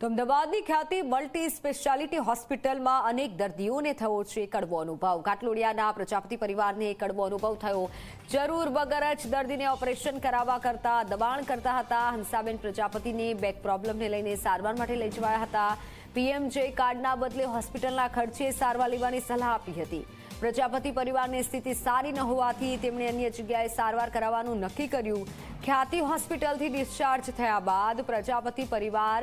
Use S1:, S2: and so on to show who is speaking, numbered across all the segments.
S1: તો અમદાવાદની ખ્યાતિ મલ્ટી સ્પેશિયાલિટી હોસ્પિટલમાં અનેક દર્દીઓને થયો છે કડવો અનુભવ. ઘાટલોડિયાના પ્રજાપતિ પરિવારને કડવો અનુભવ થયો. જરૂર વગર જ દર્દીને ઓપરેશન કરાવવા કરતા, દબાણ કરતા હતા. હંસાબેન પ્રજાપતિને બેક પ્રોબ્લેમને લઈને સારવાર માટે લઈ જવાયા હતા. પીએમજે કાર્ડના બદલે હોસ્પિટલના ખર્ચે સારવાર લેવાની સલાહ આપી હતી. પ્રજાપતિ પરિવારની સ્થિતિ સારી ન હોવાથી તેમણે અન્ય જગ્યાએ સારવાર કરાવવાનું નક્કી કર્યું. ખ્યાતિ હોસ્પિટલથી ડિસ્ચાર્જ થયા બાદ પ્રજાપતિ પરિવાર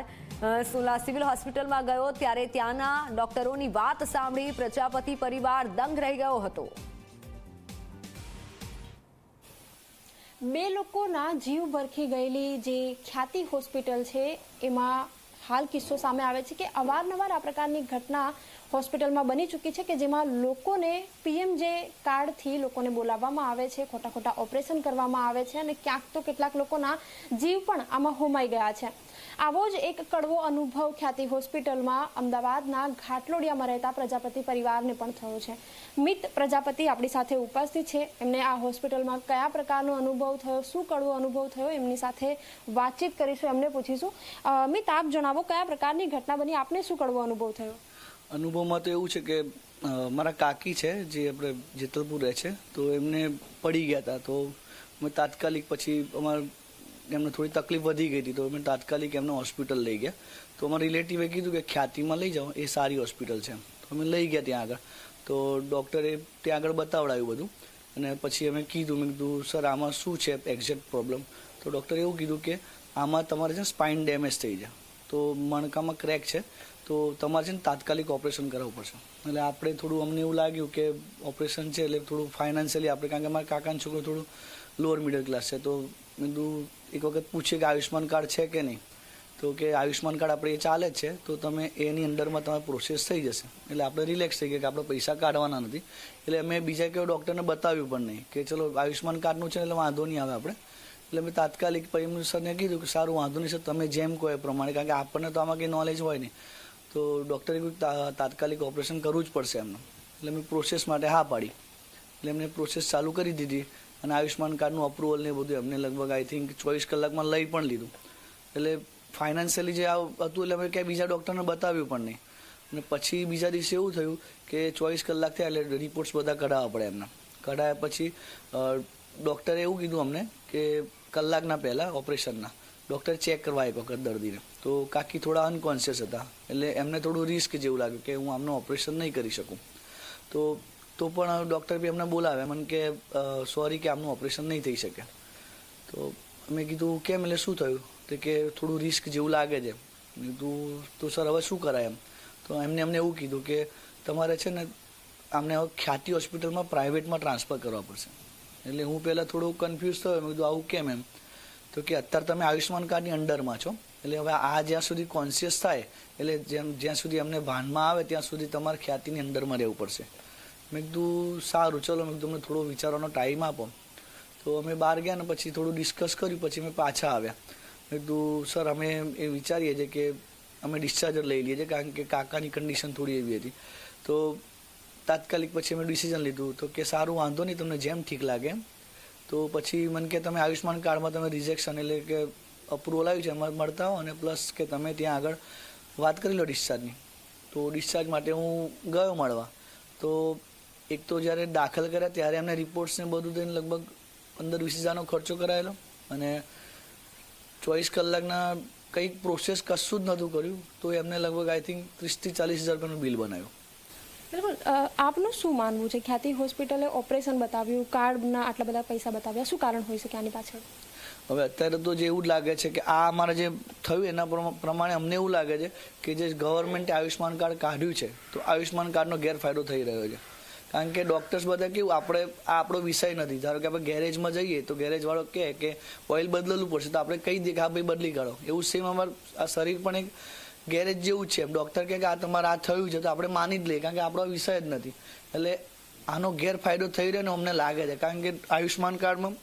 S1: સોલા સિવિલ હોસ્પિટલમાં ગયો ત્યારે ત્યાંના ડોક્ટરોની વાત સાંભળી પ્રજાપતિ પરિવાર દંગ રહી ગયો હતો.
S2: બે લોકોના જીવ ભરખી ગયેલી જે ખ્યાતિ હોસ્પિટલ છે, એમાં હાલ કિસ્સો સામે આવે છે કે અવારનવાર આ પ્રકારની ઘટના હોસ્પિટલમાં બની ચૂકી છે કે જેમાં લોકોને પીએમ જે કાર્ડથી લોકોને બોલાવવામાં આવે છે, ખોટા ખોટા ઓપરેશન કરવામાં આવે છે અને ક્યાંક તો કેટલાક લોકોના જીવ પણ આમાં હોમાઈ ગયા છે. આવો જ એક કડવો અનુભવ ખ્યાતિ હોસ્પિટલમાં અમદાવાદના ઘાટલોડિયામાં રહેતા પ્રજાપતિ પરિવારને પણ થયો છે. મિત પ્રજાપતિ આપણી સાથે ઉપસ્થિત છે. એમને આ હોસ્પિટલમાં કયા પ્રકારનો અનુભવ થયો, શું કડવો અનુભવ થયો, એમની સાથે વાતચીત કરીશું, એમને પૂછીશું. મિત, આપ જણાવો કયા પ્રકારની ઘટના બની, આપને શું કડવો અનુભવ થયો?
S3: અનુભવમાં તો એવું છે કે મારા કાકી છે, જે આપણે જેતલપુર રહે છે, તો એમને પડી ગયા હતા. તો અમે તાત્કાલિક પછી અમારે એમને થોડી તકલીફ વધી ગઈ હતી, તો અમે તાત્કાલિક એમને હોસ્પિટલ લઈ ગયા. તો અમારા રિલેટિવે કીધું કે ખ્યાતિમાં લઈ જાઓ, એ સારી હોસ્પિટલ છે તો અમે લઈ ગયા ત્યાં આગળ. તો ડૉક્ટરે ત્યાં આગળ બતાવડાયું બધું. અને પછી અમે કીધું, મેં કીધું સર આમાં શું છે એક્ઝેક્ટ પ્રોબ્લેમ તો ડૉક્ટરે એવું કીધું કે, આમાં તમારે છે સ્પાઇન ડેમેજ થઈ જાય. તો મણકામાં ક્રેક છે. તો તમારે છે ને તાત્કાલિક ઓપરેશન કરાવવું પડશે. એટલે આપણે થોડું અમને એવું લાગ્યું કે ઓપરેશન છે એટલે થોડું ફાઇનાન્શિયલી આપણે, કારણ કે મારા કાકાનો છોકરો થોડું લોઅર મિડલ ક્લાસ છે. તો મેં કીધું, એક વખત પૂછીએ કે આયુષ્યમાન કાર્ડ છે કે નહીં? તો કે આયુષ્યમાન કાર્ડ આપણે એ ચાલે જ છે. તો તમે એની અંડરમાં તમારે પ્રોસેસ થઈ જશે. એટલે આપણે રિલેક્સ થઈ ગયા કે આપણે પૈસા કાઢવાના નથી. એટલે અમે બીજા કયો ડૉક્ટરને બતાવ્યું પણ નહીં કે ચલો આયુષ્માન કાર્ડનું છે એટલે વાંધો નહીં આવે આપણે. એટલે મેં તાત્કાલિક પછી સરને કીધું કે સારું વાંધો નહીં, સર, તમે જેમ કહો એ પ્રમાણે. કારણ કે આપણને તો આમાં કંઈ નોલેજ હોય નહીં. તો ડૉક્ટરે કીધું તાત્કાલિક ઓપરેશન કરવું જ પડશે એમને. એટલે મેં પ્રોસેસ માટે હા પાડી. એટલે એમને પ્રોસેસ ચાલુ કરી દીધી. અને આયુષ્માન કાર્ડનું અપ્રુવલ ને બધું એમને લગભગ આઈ થિંક ચોવીસ કલાકમાં લઈ પણ લીધું. એટલે ફાઇનાન્શિયલી જે આ હતું એટલે અમે ક્યાંય બીજા ડૉક્ટરને બતાવ્યું પણ નહીં. અને પછી બીજા દિવસે એવું થયું કે ચોવીસ કલાક થયા એટલે રિપોર્ટ્સ બધા કઢાવવા પડે એમને. કઢાયા પછી ડૉક્ટરે એવું કીધું અમને કે કલાકના પહેલાં ઓપરેશનના ડૉક્ટર ચેક કરવા એક વખત દર્દીને. તો કાકી થોડા અનકોન્શિયસ હતા. એટલે એમને થોડું રિસ્ક જેવું લાગ્યું કે હું આમનું ઓપરેશન નહીં કરી શકું. તો તો પણ ડૉક્ટર બી અમને બોલાવે મને કે સોરી કે આમનું ઓપરેશન નહીં થઈ શકે. તો મેં કીધું, કેમ? એટલે શું થયું? તો કે, થોડું રિસ્ક જેવું લાગે છે. મેં કીધું, તો સર હવે શું કરાય એમ? તો એમને અમને એવું કીધું કે, તમારે છે ને આમને હવે ખ્યાતિ હોસ્પિટલમાં પ્રાઇવેટમાં ટ્રાન્સફર કરવા પડશે. એટલે હું પહેલાં થોડું કન્ફ્યુઝ થયો, મેં કીધું, આવું કેમ એમ? તો કે, અત્યારે તમે આયુષ્માન કાર્ડની અંડરમાં છો. એટલે હવે આ જ્યાં સુધી કોન્શિયસ થાય, એટલે જેમ, જ્યાં સુધી અમને ભાનમાં આવે, ત્યાં સુધી તમારે ખ્યાતિની અંડરમાં રહેવું પડશે. મેં કીધું, સારું, ચલો. મેં કીધું, તમને થોડો વિચારવાનો ટાઈમ આપો. તો અમે બહાર ગયા ને પછી થોડું ડિસ્કસ કર્યું, પછી અમે પાછા આવ્યા. મેં કીધું, સર, અમે એ વિચારીએ છીએ કે અમે ડિસ્ચાર્જ લઈ લઈએ છીએ, કારણ કે કાકાની કન્ડિશન થોડી એવી હતી. તો તાત્કાલિક પછી અમે ડિસિઝન લીધું. તો કે, સારું, વાંધો નહીં, તમને જેમ ઠીક લાગે. તો પછી મને કે, તમે આયુષ્માન કાર્ડમાં તમે રિજેક્શન એટલે કે અપ્રુવલ આવ્યું છે, એમાં મળતા હો અને પ્લસ કે તમે ત્યાં આગળ વાત કરી લો ડિસ્ચાર્જની તો ડિસ્ચાર્જ માટે હું ગયો મળવા. તો એક તો જ્યારે દાખલ કર્યા ત્યારે એમને રિપોર્ટ્સને બધું થઈને લગભગ પંદર વીસ હજારનો ખર્ચો કરાયેલો. અને ચોવીસ કલાકના કંઈક પ્રોસેસ કશું જ નહોતું કર્યું. તો એમને લગભગ આઈ થિંક ત્રીસથી ચાલીસ હજાર રૂપિયાનું બિલ બનાવ્યું.
S2: બિલકુલ આપનું શું માનવું છે? ખ્યાતિ હોસ્પિટલે ઓપરેશન બતાવ્યું કાર્ડના આટલા બધા પૈસા બતાવ્યા. શું કારણ હોઈ શકે આની પાછળ?
S3: હવે અત્યારે તો જે એવું જ લાગે છે કે આ અમારે જે થયું એના પ્રમા- પ્રમાણે અમને એવું લાગે છે કે જે ગવર્મેન્ટે આયુષ્યમાન કાર્ડ કાઢ્યું છે તો આયુષ્યમાન કાર્ડનો ગેરફાયદો થઈ રહ્યો છે. કારણ કે ડૉક્ટર્સ બધા કેવું, આપણે, આ આપણો વિષય નથી. ધારો કે આપણે ગેરેજમાં જઈએ તો ગેરેજવાળો કહે કે ઓઇલ બદલવું પડશે તો આપણે કહી દઈએ કે હા ભાઈ બદલી કાઢો. એવું સેમ અમારું, આ શરીર પણ એક ગેરેજ જેવું છે. ડૉક્ટર કહે કે આ તમારે આ થયું છે તો આપણે માની જ લઈએ કારણ કે આપણો વિષય જ નથી. એટલે આનો ગેરફાયદો થઈ રહ્યો ને અમને લાગે છે. કારણ કે આયુષ્યમાન કાર્ડમાં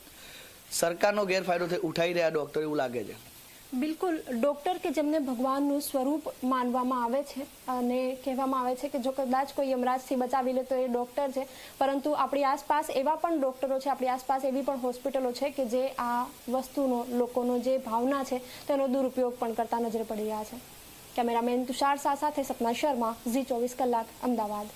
S3: સરકારનો ગેરફાયદો ઉઠાઈ રહ્યા ડૉક્ટર એવું લાગે છે.
S2: બિલકુલ, ડોક્ટર કે જેમને ભગવાનનું સ્વરૂપ માનવામાં આવે છે અને કહેવામાં આવે છે કે જો કદાચ કોઈ યમરાજથી બચાવી લે તો એ ડોક્ટર છે. પરંતુ આપણી આસપાસ એવા પણ ડોક્ટરો છે, આપણી આસપાસ એવી પણ હોસ્પિટલો છે કે જે આ વસ્તુનો, લોકોનો જે ભાવના છે, તેનો દુરુપયોગ પણ કરતા નજરે પડી રહ્યા છે. કેમેરામેન તુષાર શાહ સાથે સપના શર્મા, ઝી ચોવીસ કલાક, અમદાવાદ.